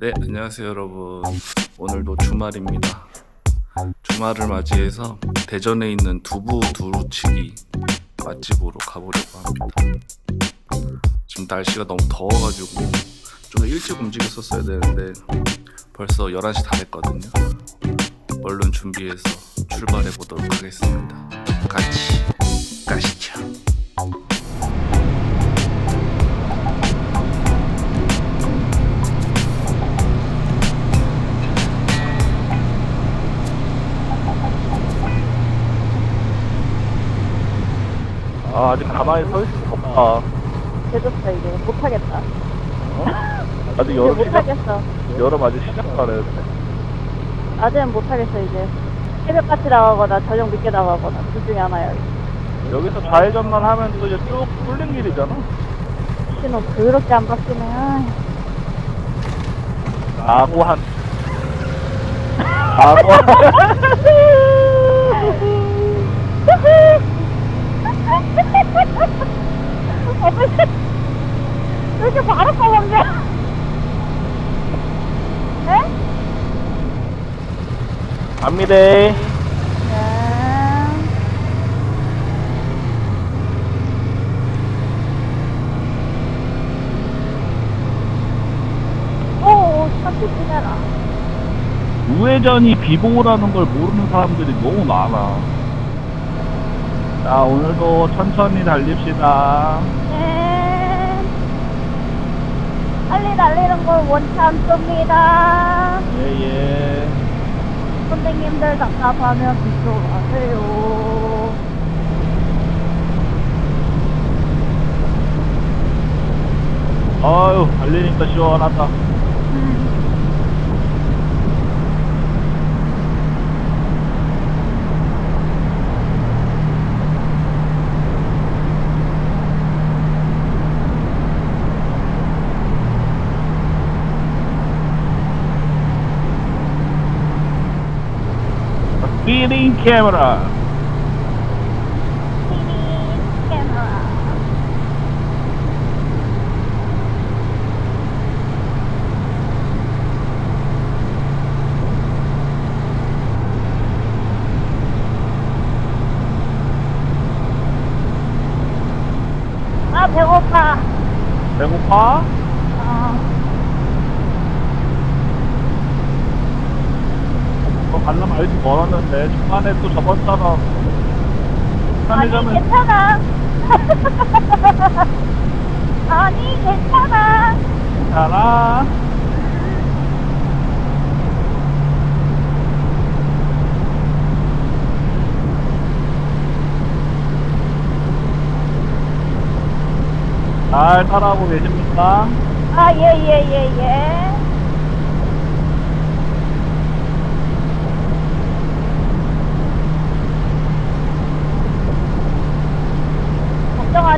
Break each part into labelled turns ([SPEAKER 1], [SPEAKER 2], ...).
[SPEAKER 1] 네, 안녕하세요 여러분. 오늘도 주말입니다. 주말을 맞이해서 대전에 있는 두부 두루치기 맛집으로 가보려고 합니다. 지금 날씨가 너무 더워가지고 좀 일찍 움직였었어야 되는데 벌써 11시 다 됐거든요. 얼른 준비해서 출발해 보도록 하겠습니다. 같이 가시죠.
[SPEAKER 2] 가만히 서 있을 수 없다.
[SPEAKER 3] 늦었어 이제 못하겠다
[SPEAKER 2] 아직
[SPEAKER 3] 이제
[SPEAKER 2] 여름 시작,
[SPEAKER 3] 못하겠어
[SPEAKER 2] 여름 아직 시작도 안 했는데.
[SPEAKER 3] 아직은 못하겠어 이제 새벽같이 나가거나 저녁 늦게 나가거나 둘 중에 하나야
[SPEAKER 2] 여기서 좌회전만 하면 또 이제 쭉 뚫린 길이잖아.
[SPEAKER 3] 신호 그렇게 안 바뀌네 아이.
[SPEAKER 2] 라고 한. 라고 한.
[SPEAKER 3] 어, 이렇게 바로 꺼먹냐? 에?
[SPEAKER 2] 갑니다.
[SPEAKER 3] 네. 오, 지내라.
[SPEAKER 2] 우회전이 비보라는 걸 모르는 사람들이 너무 많아. 자, 오늘도 천천히 달립시다.
[SPEAKER 3] 네. 빨리 달리는 걸 원치 않습니다.
[SPEAKER 2] 예, 예.
[SPEAKER 3] 선생님들 답답하면 이쪽하세요.
[SPEAKER 2] 아유, 달리니까 시원하다. 카메라.
[SPEAKER 3] TV 카메라. 아 배고파.
[SPEAKER 2] 배고파?
[SPEAKER 3] 아,
[SPEAKER 2] 너 가려면 알지 멀었는데 중간에 또 접었잖아.
[SPEAKER 3] 아니
[SPEAKER 2] 편의점에
[SPEAKER 3] 괜찮아. 아니 괜찮아.
[SPEAKER 2] 괜찮아. 잘 따라오고 계십니까?
[SPEAKER 3] 아, 예, 예, 예, 예.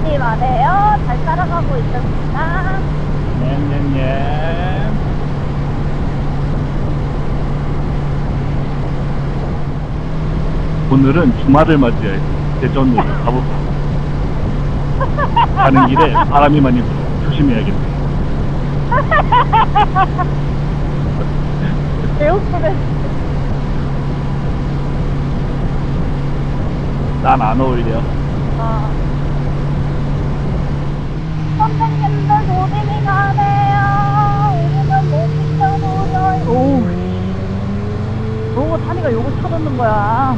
[SPEAKER 3] 걱정하지 마세요. 잘 따라가고 있습니다.
[SPEAKER 2] 예, 오늘은 주말을 맞이해 대전으로 가볼까. 가는 길에 바람이 많이 불어. 조심해야겠네.
[SPEAKER 3] 배고프네.
[SPEAKER 2] 난 안 어울려.
[SPEAKER 3] 어. 선생님들 조심히 가세요. 우리는 못 비켜줘요. 오우. 너무 타니까 요거 쳐놓는 거야.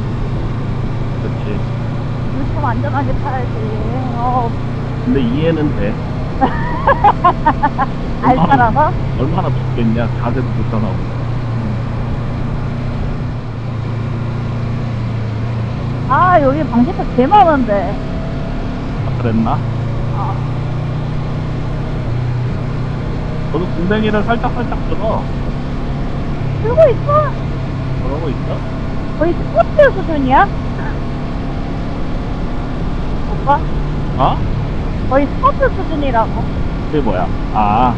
[SPEAKER 2] 그렇지.
[SPEAKER 3] 좀 안전하게 타야지. 어.
[SPEAKER 2] 근데 이해는 돼.
[SPEAKER 3] 알 따라서?
[SPEAKER 2] 얼마나 덥겠냐. 자세도 불편하고.
[SPEAKER 3] 아, 여기 방지턱 개 많은데.
[SPEAKER 2] 아, 그랬나?
[SPEAKER 3] 어.
[SPEAKER 2] 너도 궁뎅이를 살짝살짝 들어.
[SPEAKER 3] 들고 있어.
[SPEAKER 2] 그러고 있어?
[SPEAKER 3] 거의 스포츠 수준이야? 오빠?
[SPEAKER 2] 어?
[SPEAKER 3] 거의 스포츠 수준이라고.
[SPEAKER 2] 그게 뭐야? 아,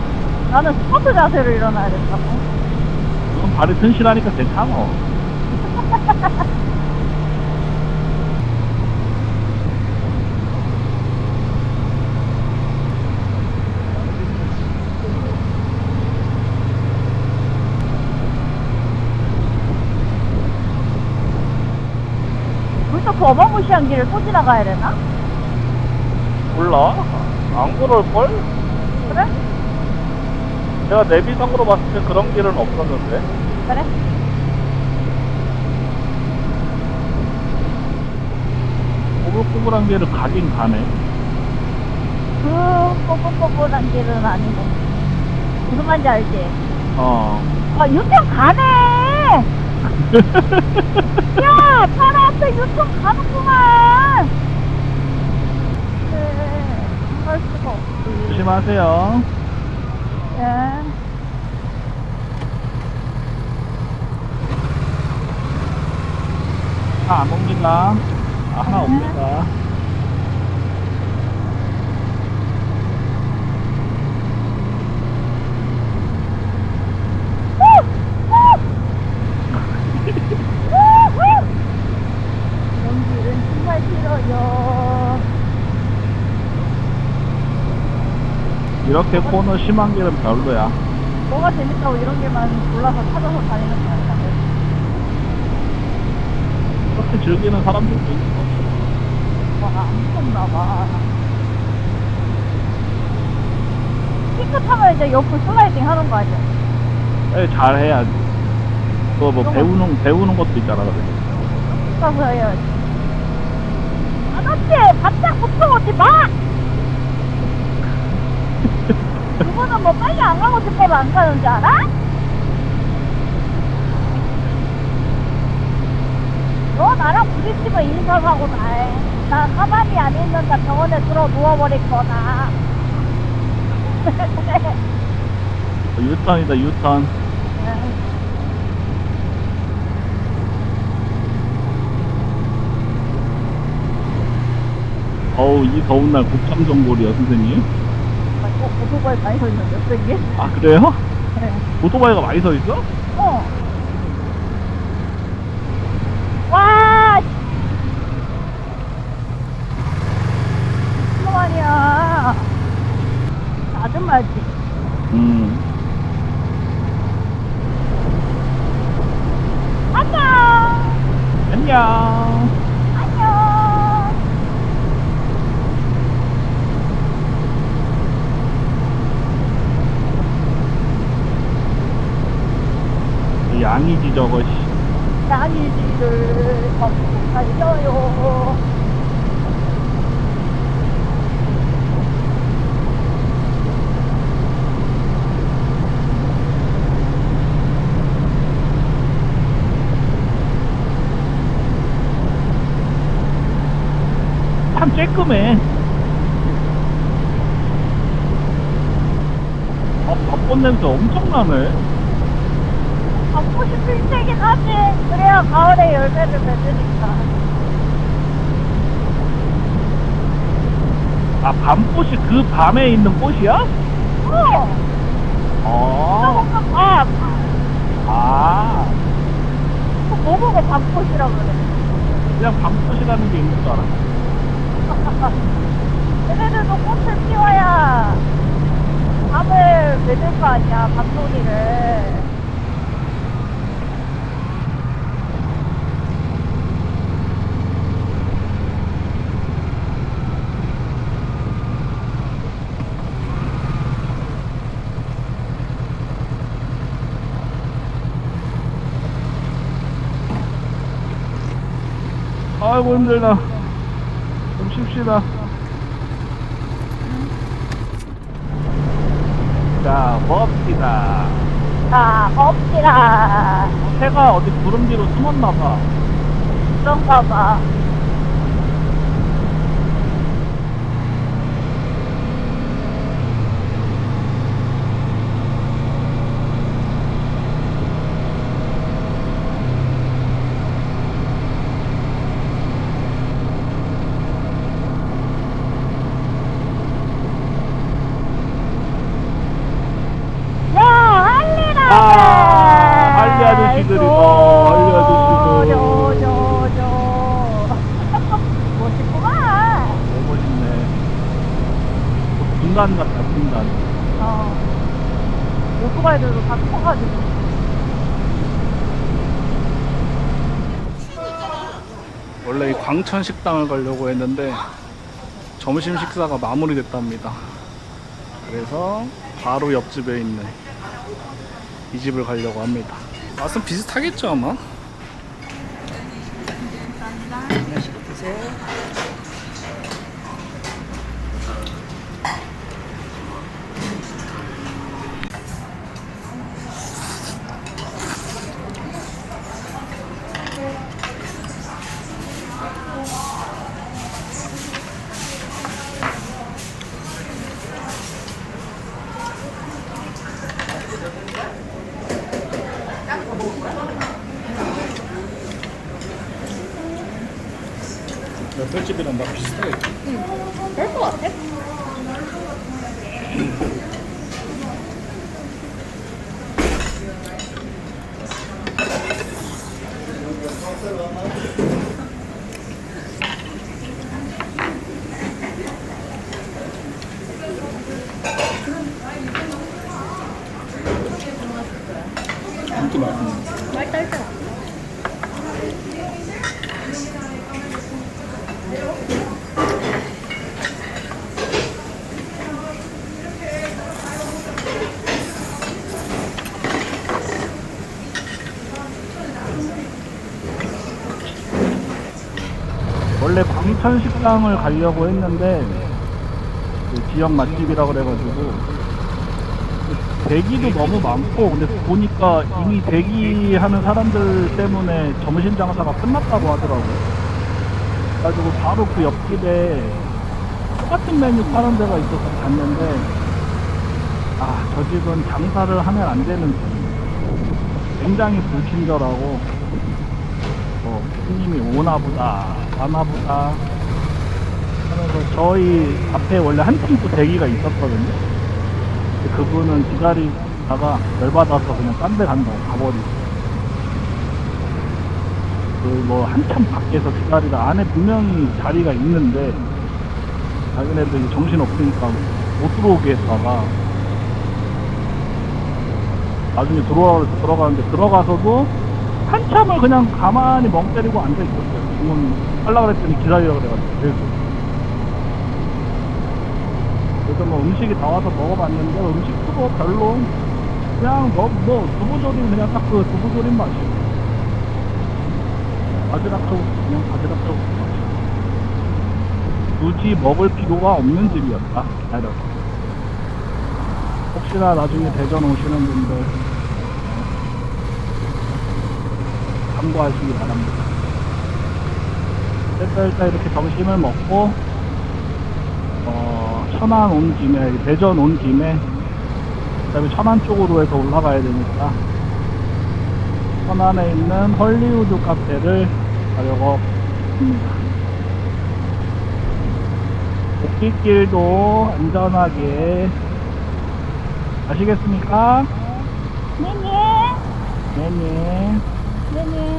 [SPEAKER 3] 나는 스포츠 자세로 일어나야 된다고.
[SPEAKER 2] 그건 발이 튼실하니까 괜찮아.
[SPEAKER 3] 어마무시한 길을 또 지나가야 되나?
[SPEAKER 2] 몰라? 안 그럴걸?
[SPEAKER 3] 그래?
[SPEAKER 2] 내가 내비상으로 봤을 때 그런 길은 없었는데.
[SPEAKER 3] 그래?
[SPEAKER 2] 꼬불꼬불한 길을 가긴 가네.
[SPEAKER 3] 그 꼬불꼬불한 길은 아니고. 무슨 말인지 알지?
[SPEAKER 2] 어.
[SPEAKER 3] 아, 유턴 가네! 야, 앞에 유턴 가는구만! 네, 할 수가 없지.
[SPEAKER 2] 조심하세요.
[SPEAKER 3] 예.
[SPEAKER 2] 차안 옵니다. 아, 하나
[SPEAKER 3] 네.
[SPEAKER 2] 옵니다.
[SPEAKER 3] 연기는 정말 싫어요.
[SPEAKER 2] 이렇게 코너 심한 길은 별로야.
[SPEAKER 3] 뭐가 재밌다고 이런 게만 골라서 찾아서 다니는 거 아니야?
[SPEAKER 2] 그렇게 즐기는 사람들도 있어.
[SPEAKER 3] 와, 안 무섭나 봐. 피크 타면 이제 옆으로 슬라이딩 하는 거 아니야?
[SPEAKER 2] 에, 잘 해야지. 그거 뭐 배우는, 배우는 것도 있잖아, 그래.
[SPEAKER 3] 가서 해야지. 아저씨, 바짝 붙어 오지 마! 그분은 뭐 빨리 안 가고 싶어도 안 가는 줄 알아? 너 나랑 부딪히면 인사하고 나해. 나 가만히 안 있는다 병원에 들어 누워버릴 거다.
[SPEAKER 2] 어, 유턴이다, 유턴. 어우, 이 더운 날 곱창 전골이야, 선생님.
[SPEAKER 3] 어, 오토바이 많이 서 있는데, 어떻게?
[SPEAKER 2] 아, 그래요? 오토바이가 많이 서 있어?
[SPEAKER 3] 어. 와! 씨. 무슨 말이야. 아줌마지.
[SPEAKER 2] 음.
[SPEAKER 3] 안녕.
[SPEAKER 2] 안녕! 양이지, 저거, 씨.
[SPEAKER 3] 양이지를 먹고 살려요.
[SPEAKER 2] 참 쬐끔해. 아, 밥번 냄새 엄청나네.
[SPEAKER 3] 갖고 싶을 때긴 하지. 그래야 가을에 열매를 맺으니까.
[SPEAKER 2] 아, 밤꽃이 그 밤에 있는 꽃이야?
[SPEAKER 3] 어!
[SPEAKER 2] 어.
[SPEAKER 3] 저거 밥!
[SPEAKER 2] 아.
[SPEAKER 3] 그거 뭐 보고 밥꽃이라 그래.
[SPEAKER 2] 그냥 밤꽃이라는 게 있는 줄 알았어.
[SPEAKER 3] 얘네들도 꽃을 피워야 밤을 맺을 거 아니야, 밤송이를.
[SPEAKER 2] 아이고, 힘들다. 좀 쉽시다. 자, 봅시다.
[SPEAKER 3] 자, 엎시라.
[SPEAKER 2] 새가 어디 구름 뒤로 숨었나봐.
[SPEAKER 3] 그런가 봐. 야, 할리라!
[SPEAKER 2] 아, 할리 아저씨들이, 어, 할리 아저씨들.
[SPEAKER 3] 저, 저, 저. 멋있구만.
[SPEAKER 2] 너무 멋있네. 분단 같다, 분단.
[SPEAKER 3] 어. 오토바이들도 다 커가지고.
[SPEAKER 1] 원래 이 광천 식당을 가려고 했는데 점심 식사가 마무리됐답니다. 그래서 바로 옆집에 있는 이 집을 가려고 합니다. 맛은 비슷하겠죠 아마? 옆집이랑 맛 비슷하겠죠?
[SPEAKER 3] 될것 같아?
[SPEAKER 1] 진짜 맛있네.
[SPEAKER 2] 원래 광 천 식당을 가려고 했는데 그 지역 맛집이라 그래가지고 대기도 너무 많고 근데 보니까 이미 대기하는 사람들 때문에 점심 장사가 끝났다고 하더라고요. 그래가지고 바로 그 옆집에 똑같은 메뉴 파는 데가 있어서 갔는데 아 저 집은 장사를 하면 안 되는 집. 굉장히 불친절하고 어, 손님이 오나 보다 가나 보다 저희 앞에 원래 한 팀도 대기가 있었거든요. 그분은 기다리다가 열받아서 그냥 딴 데 간다고 가버리고 그뭐 한참 밖에서 기다리다 안에 분명히 자리가 있는데 자기네들이 정신 없으니까 못 들어오게 했다가 나중에 들어와서 들어가는데 들어가서도 한참을 그냥 가만히 멍 때리고 앉아 있었어요. 주문 하려고 그랬더니 기다리라고 그래가지고 계속. 그래서 뭐 음식이 나와서 먹어봤는데 음식도 뭐 별로 그냥 뭐, 뭐 두부조림 그냥 딱 그 두부조림 맛이에요. 바지락 토스트 그냥 바지락 토스트 맛이에요. 굳이 먹을 필요가 없는 집이었다. 기다려서. 혹시나 나중에 대전 오시는 분들 참고하시기 바랍니다. 일단, 일단 이렇게 점심을 먹고, 어, 천안 온 김에, 대전 온 김에, 그 다음에 천안 쪽으로 해서 올라가야 되니까, 천안에 있는 헐리우드 카페를 가려고 합니다. 복귀길도 안전하게 가시겠습니까?
[SPEAKER 3] 네네.
[SPEAKER 2] 네네.
[SPEAKER 3] 네네.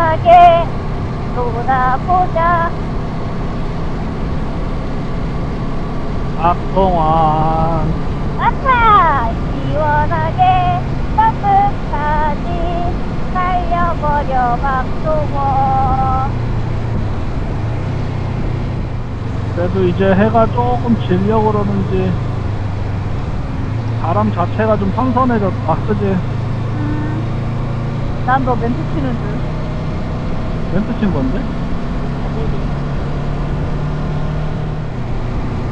[SPEAKER 3] 시원하게 놀아보자.
[SPEAKER 2] 악동왕.
[SPEAKER 3] 아차! 시원하게 따뜻하지. 날려버려 박동원.
[SPEAKER 2] 그래도 이제 해가 조금 지려고 그러는지 바람 자체가 좀 선선해졌다 그지?
[SPEAKER 3] 음, 난너 멘트 치는 줄
[SPEAKER 2] 멘트 친 건데?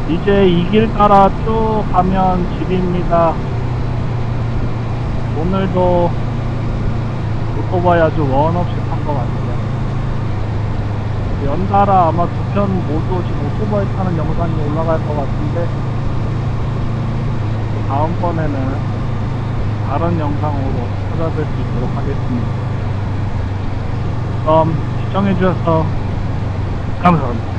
[SPEAKER 2] 이제 이 길 따라 쭉 가면 집입니다. 오늘도 오토바이 아주 원 없이 탄 것 같아요. 연달아 아마 두 편 모두 지금 오토바이 타는 영상이 올라갈 것 같은데 다음번에는 다른 영상으로 찾아뵐 수 있도록 하겠습니다. 그럼 시청해주셔서 감사합니다.